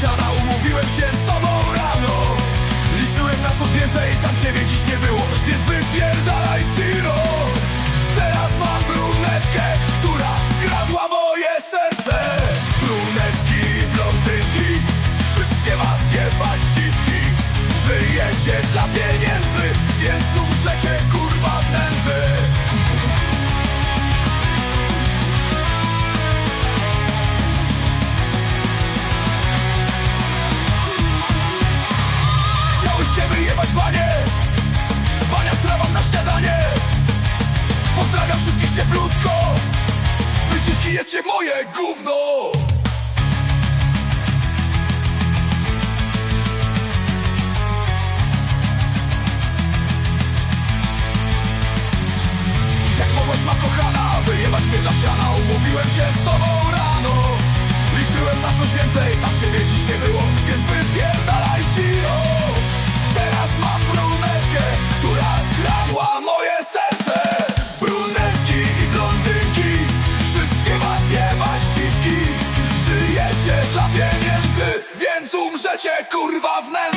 siana Umówiłem się z tobą rano. Liczyłem na coś więcej, tam ciebie dziś nie było Więc wypierdalaj z Giro cieplutko Wyciskijecie moje gówno. kurwa wnętrze